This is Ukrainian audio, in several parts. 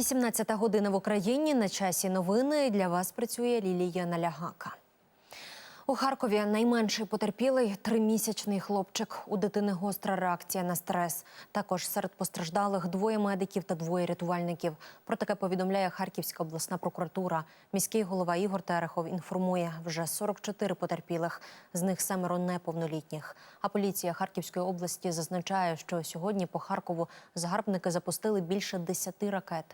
18 година в Україні на часі новини для вас працює Лілія Налягака. У Харкові найменший потерпілий тримісячний хлопчик. У дитини гостра реакція на стрес. Також серед постраждалих двоє медиків та двоє рятувальників. Про таке повідомляє Харківська обласна прокуратура. Міський голова Ігор Терехов інформує вже 44 потерпілих, з них семеро неповнолітніх. А поліція Харківської області зазначає, що сьогодні по Харкову загарбники запустили більше 10 ракет.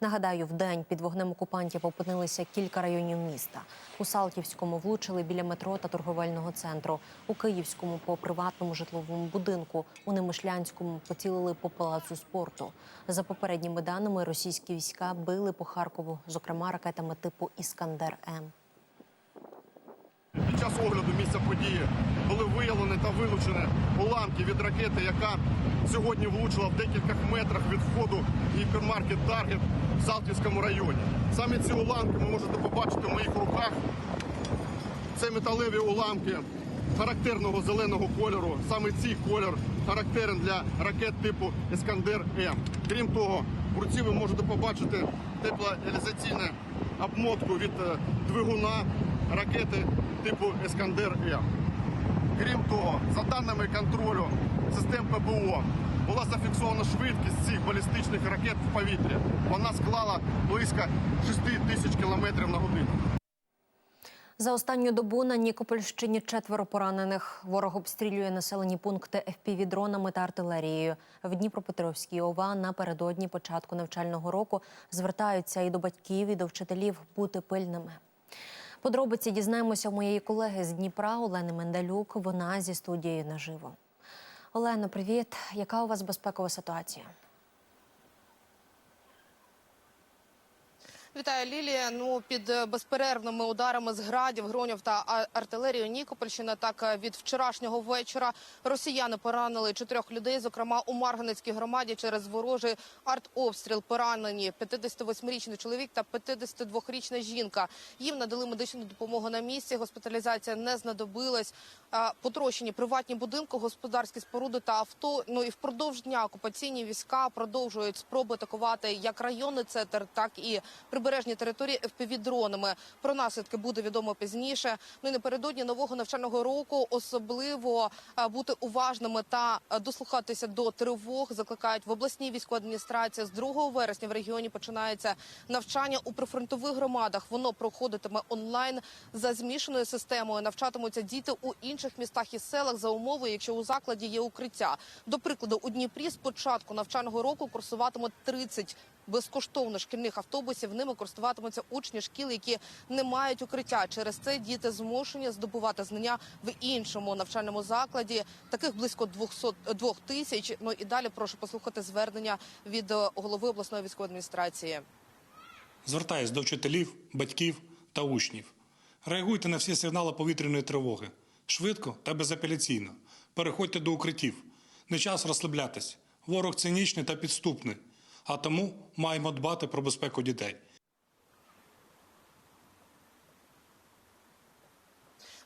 Нагадаю, в день під вогнем окупантів опинилися кілька районів міста. У Салтівському влучили біля метро та торговельного центру. У Київському по приватному житловому будинку. У Немишлянському поцілили по палацу спорту. За попередніми даними, російські війська били по Харкову, зокрема ракетами типу Іскандер М. Час огляду місця події були виявлені та вилучені уламки від ракети, яка сьогодні влучила в декількох метрах від входу гіпермаркет Таргет в Салтівському районі. Саме ці уламки ви можете побачити в моїх руках. Це металеві уламки характерного зеленого кольору. Саме цей кольор характерен для ракет типу Іскандер М. Крім того, в руці ви можете побачити теплоілізаційну обмотку від е, двигуна ракети типу Іскандер М. Крім того, за даними контролю систем ППО, була зафіксована швидкість цих балістичних ракет в повітрі. Вона склала близько 6 тисяч кілометрів на годину. За останню добу на Нікопольщині четверо поранених. Ворог обстрілює населені пункти ФПВ-дронами та артилерією. В Дніпропетровській ОВА напередодні початку навчального року звертаються і до батьків, і до вчителів бути пильними. Подробиці дізнаємося у моєї колеги з Дніпра Олени Мендалюк. Вона зі студією наживо. Олено, привіт. Яка у вас безпекова ситуація? Вітаю Лілія. Ну під е, безперервними ударами з градів, гронів та артилерії Нікопольщина. Так е, від вчорашнього вечора росіяни поранили чотирьох людей. Зокрема, у Марганецькій громаді через ворожий артобстріл поранені 58-річний чоловік та 52-річна жінка. Їм надали медичну допомогу на місці. Госпіталізація не знадобилась. Потрощені приватні будинки, господарські споруди та авто. Ну і впродовж дня окупаційні війська продовжують спроби атакувати як районний центр, так і прибережні території FPV-дронами. Про наслідки буде відомо пізніше. Ну і напередодні нового навчального року особливо бути уважними та дослухатися до тривог. Закликають в обласній військовій адміністрації. З 2 вересня в регіоні починається навчання у прифронтових громадах. Воно проходитиме онлайн за змішаною системою. Навчатимуться діти у інших містах і селах за умови, якщо у закладі є укриття. До прикладу, у Дніпрі з початку навчального року курсуватимуть 30 безкоштовно шкільних автобусів. Ними користуватимуться учні шкіл, які не мають укриття. Через це діти змушені здобувати знання в іншому навчальному закладі. Таких близько 200, двох тисяч. Ну і далі прошу послухати звернення від е, голови обласної військової адміністрації. Звертаюсь до вчителів, батьків та учнів. Реагуйте на всі сигнали повітряної тривоги швидко та безапеляційно. Переходьте до укриттів. Не час розслаблятись. Ворог цинічний та підступний, а тому маємо дбати про безпеку дітей.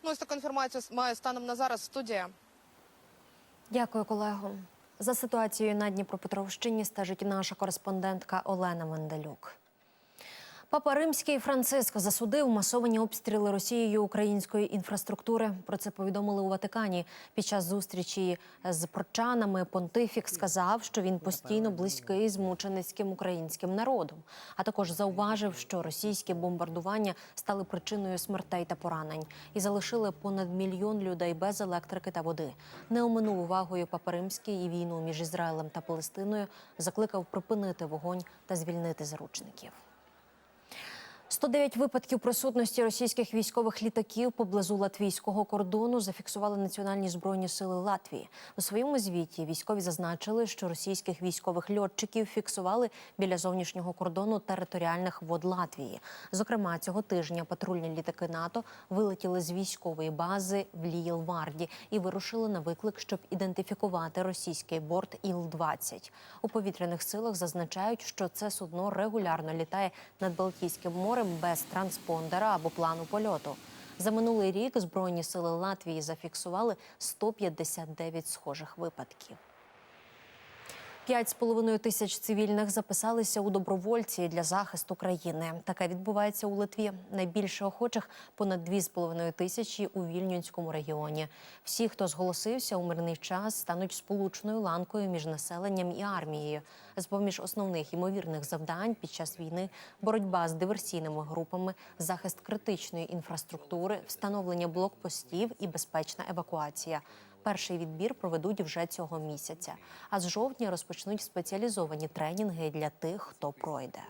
Ну ось таку інформацію має станом на зараз студія. Дякую, колего. За ситуацією на Дніпропетровщині стежить наша кореспондентка Олена Мендалюк. Папа Римський Франциск засудив масовані обстріли Росією української інфраструктури. Про це повідомили у Ватикані. Під час зустрічі з прочанами понтифік сказав, що він постійно близький з мученицьким українським народом. А також зауважив, що російські бомбардування стали причиною смертей та поранень і залишили понад мільйон людей без електрики та води. Не оминув увагою Папа Римський і війну між Ізраїлем та Палестиною закликав припинити вогонь та звільнити заручників. 109 випадків присутності російських військових літаків поблизу латвійського кордону зафіксували національні збройні сили Латвії. У своєму звіті військові зазначили, що російських військових льотчиків фіксували біля зовнішнього кордону територіальних вод Латвії. Зокрема, цього тижня патрульні літаки НАТО вилетіли з військової бази в Лієлварді і вирушили на виклик, щоб ідентифікувати російський борт Іл-20. У повітряних силах зазначають, що це судно регулярно літає над Балтійським морем без транспондера або плану польоту. За минулий рік збройні сили Латвії зафіксували 159 схожих випадків. П'ять з половиною тисяч цивільних записалися у добровольці для захисту країни. Таке відбувається у Литві. Найбільше охочих понад дві з половиною тисячі у Вільнюнському регіоні. Всі, хто зголосився у мирний час, стануть сполучною ланкою між населенням і армією. З поміж основних ймовірних завдань під час війни боротьба з диверсійними групами, захист критичної інфраструктури, встановлення блокпостів і безпечна евакуація. Перший відбір проведуть вже цього місяця. А з жовтня розпочнуть спеціалізовані тренінги для тих, хто пройде.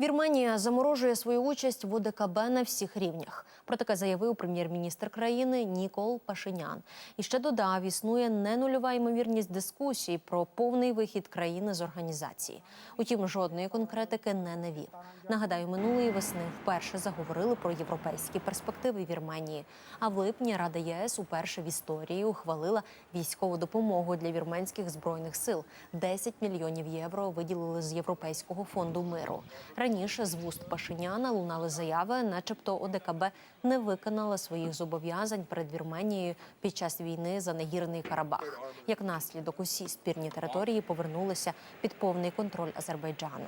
Вірменія заморожує свою участь в ОДКБ на всіх рівнях. Про таке заявив прем'єр-міністр країни Нікол Пашинян. І ще додав, існує ненульова ймовірність дискусій про повний вихід країни з організації. Утім, жодної конкретики не навів. Нагадаю, минулої весни вперше заговорили про європейські перспективи Вірменії. А в липні Рада ЄС уперше в історії ухвалила військову допомогу для вірменських збройних сил. 10 мільйонів євро виділили з Європейського фонду миру. Раніше з вуст Пашиняна лунали заяви, начебто ОДКБ не виконала своїх зобов'язань перед Вірменією під час війни за нагірний Карабах. Як наслідок, усі спірні території повернулися під повний контроль Азербайджану.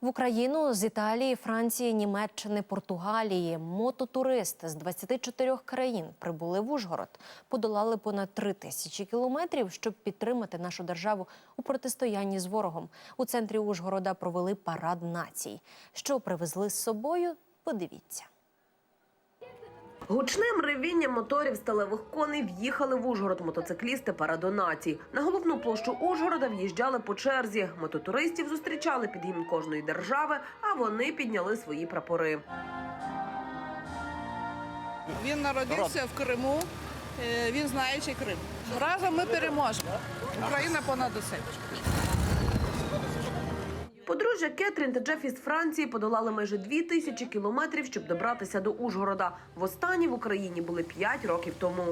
В Україну з Італії, Франції, Німеччини, Португалії мототуристи з 24 країн прибули в Ужгород, подолали понад 3 тисячі кілометрів, щоб підтримати нашу державу у протистоянні з ворогом. У центрі Ужгорода провели парад націй. Що привезли з собою? Подивіться. Гучним ревінням моторів сталевих коней в'їхали в Ужгород мотоциклісти парадонацій. На головну площу Ужгорода в'їжджали по черзі. Мототуристів зустрічали під гімн кожної держави, а вони підняли свої прапори. Він народився в Криму. е, Він знаючи Крим. Разом ми переможемо. Україна понад усе. Подружжя Кетрін та Джефі з Франції подолали майже дві тисячі кілометрів, щоб добратися до Ужгорода. Востаннє в Україні були п'ять років тому.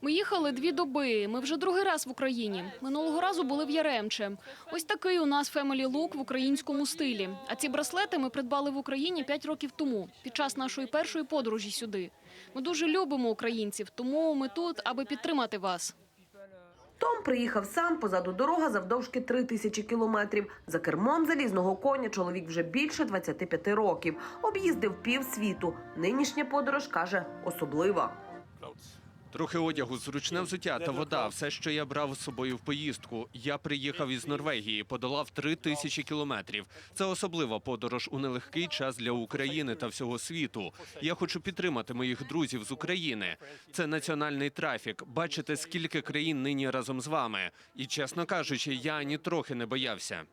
Ми їхали дві доби. Ми вже другий раз в Україні. Минулого разу були в Яремче. Ось такий у нас фемелі лук в українському стилі. А ці браслети ми придбали в Україні п'ять років тому, під час нашої першої подорожі сюди. Ми дуже любимо українців, тому ми тут, аби підтримати вас. Том приїхав сам, позаду дорога завдовжки три тисячі кілометрів. За кермом залізного коня чоловік вже більше 25 років. Об'їздив пів світу. Нинішня подорож, каже, особлива. Трохи одягу, зручне взуття та вода. Все, що я брав з собою в поїздку. Я приїхав із Норвегії, подолав три тисячі кілометрів. Це особлива подорож у нелегкий час для України та всього світу. Я хочу підтримати моїх друзів з України. Це національний трафік. Бачите, скільки країн нині разом з вами. І чесно кажучи, я ані трохи не боявся.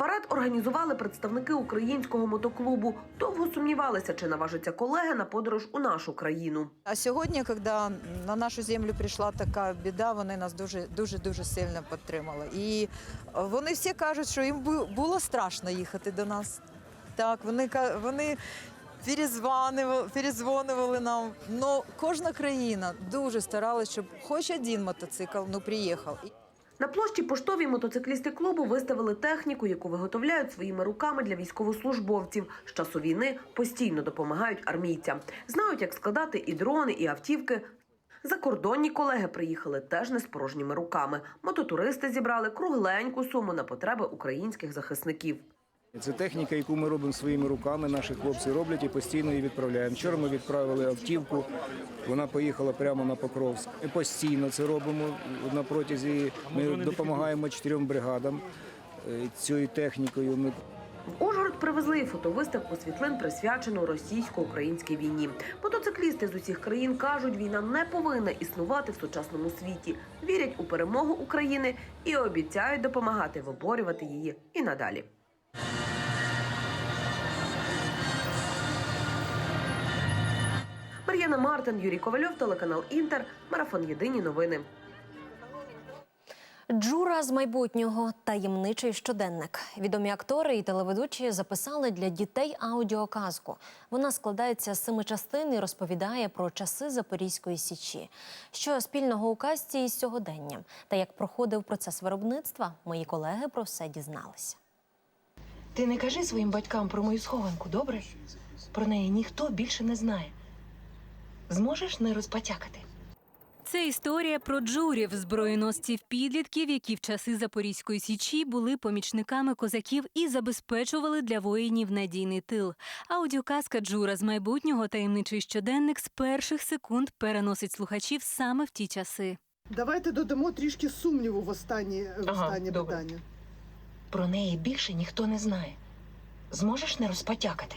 Парад організували представники українського мотоклубу. Довго сумнівалися, чи наважаться колеги на подорож у нашу країну. А сьогодні, коли на нашу землю прийшла така біда, вони нас дуже дуже дуже сильно підтримали. І вони всі кажуть, що їм було страшно їхати до нас. Так, вони вони перезванивали, перезвонювали нам. Ну кожна країна дуже старалась, щоб хоч один мотоцикл ну приїхав. На площі поштові мотоциклісти клубу виставили техніку, яку виготовляють своїми руками для військовослужбовців. З часу війни постійно допомагають армійцям. Знають, як складати і дрони, і автівки. Закордонні колеги приїхали теж не з порожніми руками. Мототуристи зібрали кругленьку суму на потреби українських захисників. Це техніка, яку ми робимо своїми руками. Наші хлопці роблять і постійно її відправляємо. Вчора ми відправили автівку. Вона поїхала прямо на Покровськ. Ми постійно це робимо на протязі. Ми допомагаємо чотирьом бригадам е, цією технікою. Ми В Ужгород привезли фотовиставку світлин, присвячену російсько-українській війні. Мотоциклісти з усіх країн кажуть, війна не повинна існувати в сучасному світі. Вірять у перемогу України і обіцяють допомагати виборювати її і надалі. Мар'яна Мартин, Юрій Ковальов, телеканал Інтер, марафон Єдині новини. Джура з майбутнього таємничий щоденник. Відомі актори і телеведучі записали для дітей аудіоказку. Вона складається з семи частин і розповідає про часи Запорізької січі. Що спільного у казці із сьогоденням та як проходив процес виробництва, мої колеги про все дізналися. Ти не кажи своїм батькам про мою схованку, добре? Про неї ніхто більше не знає. Зможеш не розпотякати? Це історія про джурів, зброєносців підлітків, які в часи Запорізької січі були помічниками козаків і забезпечували для воїнів надійний тил. Аудіоказка Джура з майбутнього таємничий щоденник з перших секунд переносить слухачів саме в ті часи. Давайте додамо трішки сумніву в останні, в Ага, останнє добре. питання. Про неї більше ніхто не знає. Зможеш не розпотякати?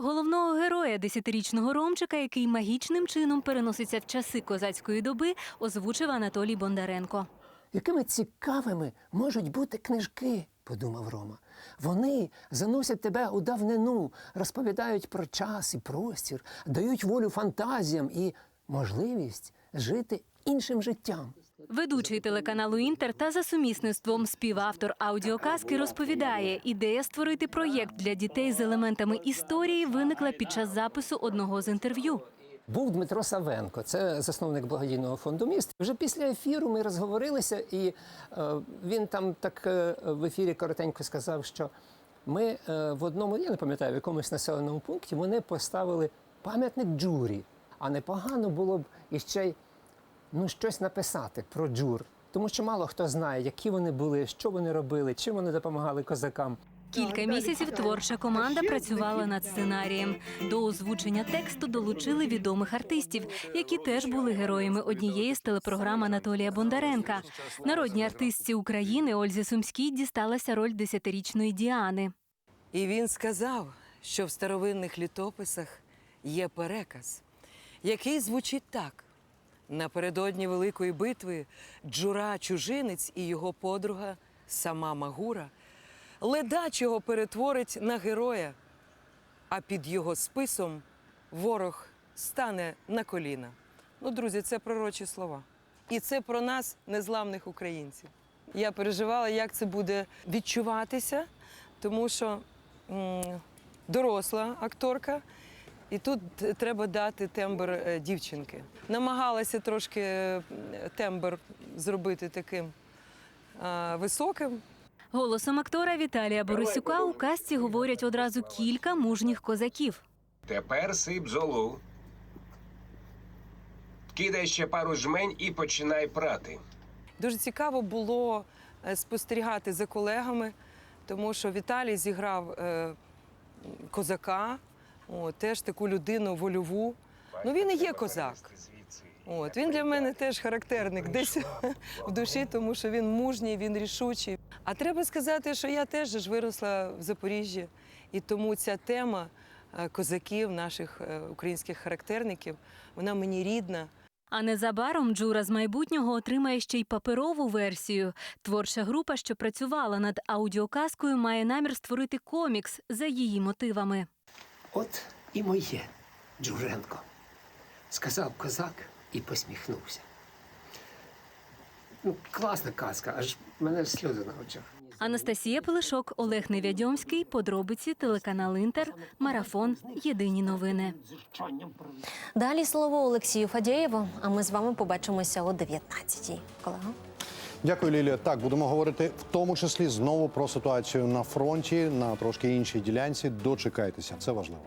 Головного героя, десятирічного Ромчика, який магічним чином переноситься в часи козацької доби, озвучив Анатолій Бондаренко. Якими цікавими можуть бути книжки, подумав Рома. Вони заносять тебе у давнину, розповідають про час і простір, дають волю фантазіям і можливість жити іншим життям. Ведучий телеканалу Інтер та за сумісництвом співавтор аудіоказки розповідає, ідея створити проєкт для дітей з елементами історії виникла під час запису одного з інтерв'ю. Був Дмитро Савенко, це засновник благодійного фонду міст. Вже після ефіру ми розговорилися, і е, він там так е, в ефірі коротенько сказав, що ми е, в одному, я не пам'ятаю, в якомусь населеному пункті вони поставили пам'ятник джурі. А непогано було б іще й ну, щось написати про джур. Тому що мало хто знає, які вони були, що вони робили, чим вони допомагали козакам. Кілька місяців творча команда працювала над сценарієм. До озвучення тексту долучили відомих артистів, які теж були героями однієї з телепрограм Анатолія Бондаренка. Народній артистці України Ользі Сумській дісталася роль десятирічної Діани. І він сказав, що в старовинних літописах є переказ, який звучить так: напередодні великої битви Джура чужинець і його подруга, сама Магура, ледачого перетворить на героя, а під його списом ворог стане на коліна. Ну, друзі, це пророчі слова. І це про нас, незламних українців. Я переживала, як це буде відчуватися, тому що м, доросла акторка, і тут треба дати тембр е, дівчинки. Намагалася трошки е, тембр зробити таким високим. Голосом актора Віталія Борисюка у казці говорять одразу кілька мужніх козаків. Тепер сип золу. Кидай ще пару жмень і починай прати. Дуже цікаво було е, спостерігати за колегами, тому що Віталій зіграв е, козака, о, теж таку людину вольову. Ну він і є козак. От він для мене теж характерник десь в душі, тому що він мужній, він рішучий. А треба сказати, що я теж ж виросла в Запоріжжі, і тому ця тема е, козаків, наших е, українських характерників, вона мені рідна. А незабаром Джура з майбутнього отримає ще й паперову версію. Творча група, що працювала над аудіоказкою, має намір створити комікс за її мотивами. От і моє Джуренко, сказав козак і посміхнувся. Ну, класна казка, аж мене сльози на очах. Анастасія Пилишок, Олег Невядьомський. Подробиці телеканал Інтер. Марафон. Єдині новини. Далі слово Олексію Фадєєву. А ми з вами побачимося о 19-й. Колего. Дякую, Лілія. Так, будемо говорити в тому числі знову про ситуацію на фронті на трошки іншій ділянці. Дочекайтеся, це важливо.